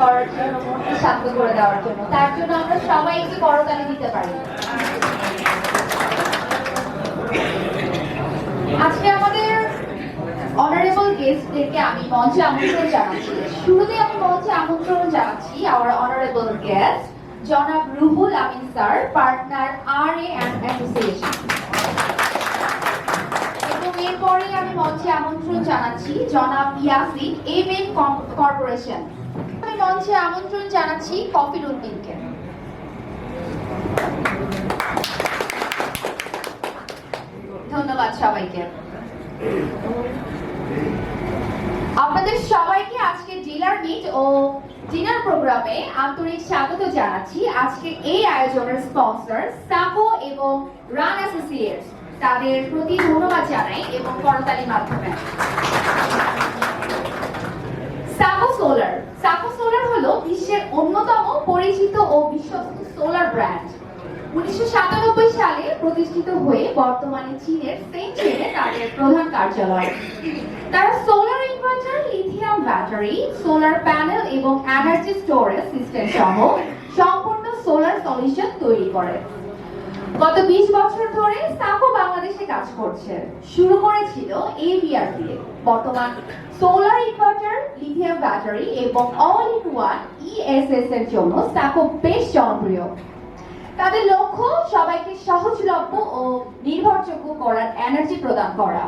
করার জন্য মনকে শান্ত করে দেওয়ার জন্য। তার জন্য আমরা সবাই একটু করতালি দিতে পারি। আজকে আমাদের অনারেবল গেস্টদেরকে আমি মঞ্চে আমন্ত্রণ জানাচ্ছি। শুরুতে আমি মঞ্চে আমন্ত্রণ জানাচ্ছি আওয়ার অনারেবল গেস্ট জনাব Ruhul Amin sir partner R A and association এবং এরপরে আমি মঞ্চে আমন্ত্রণ জানাচ্ছি জনাব ইয়াসিন এম এন কর্পোরেশন আমি মঞ্চে আমন্ত্রণ জানাচ্ছি কফির উদ্দিনকে। ধন্যবাদ সবাইকে। আপনাদের সবাইকে আজকে ডিলার মিট ও ডিনার প্রোগ্রামে আন্তরিক স্বাগত জানাচ্ছি। আজকে এই আয়োজনের স্পন্সর সাকো এবং রান অ্যাসোসিয়েটস। তাদের প্রতি ধন্যবাদ জানাই এবং করতালির মাধ্যমে। সাকো সোলার সাকো সোলার হলো বিশ্বের অন্যতম পরিচিত ও বিশ্বস্ত সোলার ব্র্যান্ড উনিশশো সাতানব্বই সালে প্রতিষ্ঠিত হয়ে বর্তমানে চীনের সেন্ট্রিনে তাদের প্রধান কার্যালয়। তারা solar inverter lithium battery solar panel এবং এনার্জি স্টোরেজ সিস্টেম সহ সম্পূর্ণ সোলার সলিউশন তৈরি করে। গত 20 বছর ধরে সাকো বাংলাদেশে কাজ করছে। শুরু করেছিল এভিআর দিয়ে বর্তমান সোলার ইনভার্টার লিথিয়াম ব্যাটারি এবং অল ইন ওয়ান ইএসএস এর জন্য সাকো বেশ জনপ্রিয়। তাদের লক্ষ্য, সবাইকে সহজলভ্য ও নির্ভরযোগ্য করার এনার্জি প্রদান করা।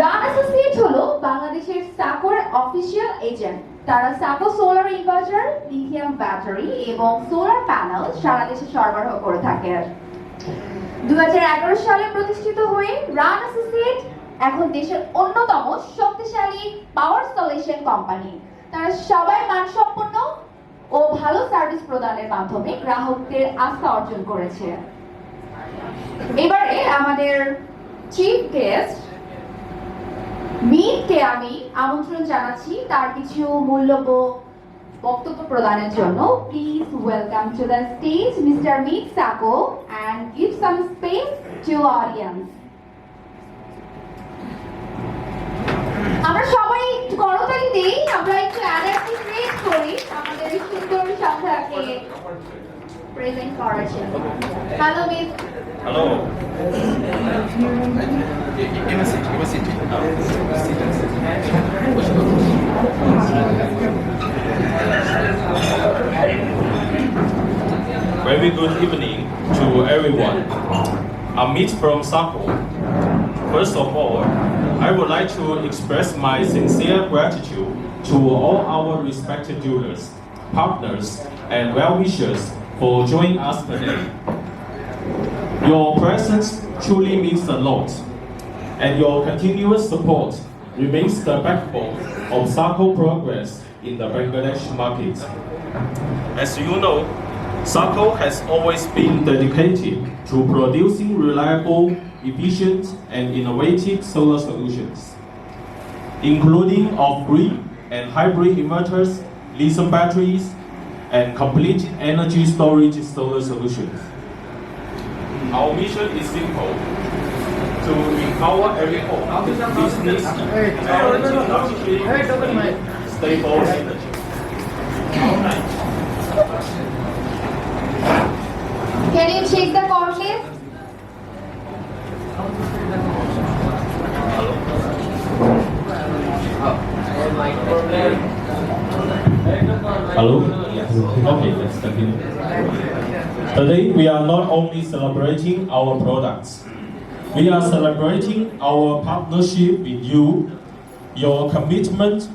রান অ্যাসোসিয়েট হলো বাংলাদেশের সাকোর অফিসিয়াল এজেন্ট তারা Saco solar inverter lithium battery এবং সোলার প্যানেল সারা দেশে সরবরাহ করে থাকে। দু হাজার এগারো সালে প্রতিষ্ঠিত হয়ে রান অ্যাসোসিয়েট এখন দেশের অন্যতম শক্তিশালী পাওয়ার সলিউশন কোম্পানি তারা সবাই মানসম্পন্ন ও ভালো সার্ভিস প্রদানের মাধ্যমে গ্রাহকদের আস্থা অর্জন করেছে। এবারে আমাদের চিফ গেস্ট মিটকে আমি আমন্ত্রণ জানাচ্ছি তার কিছু মূল্যব বক্তব্য প্রদানের জন্য। Please welcome to the stage mister meet Saco and give some space to audience আমরা সবাই একটু করতালি দেই আমরা একটু এনার্জি ক্রিয়েট করি। আমাদের সুন্দর সন্ধ্যাকে প্রেজেন্ট করার জন্য। Hello miss Hello. Very good evening to everyone. Amit from Sako. First of all, I would like to express my sincere gratitude to all our respected dealers, partners, and well-wishers for joining us today. Your presence truly means a lot, and your continuous support remains the backbone of Sako progress in the Bangladesh market. As you know, Sako has always been dedicated to producing reliable, efficient, and innovative solar solutions, including off-grid and hybrid inverters, lithium batteries, and complete energy storage solar solutions. Our mission is simple recover everything business hey, stable energy. Can you shake the gauntlet? Hello? Okay, let's continue. Today we are not only celebrating our products, we are celebrating our partnership with you, your commitment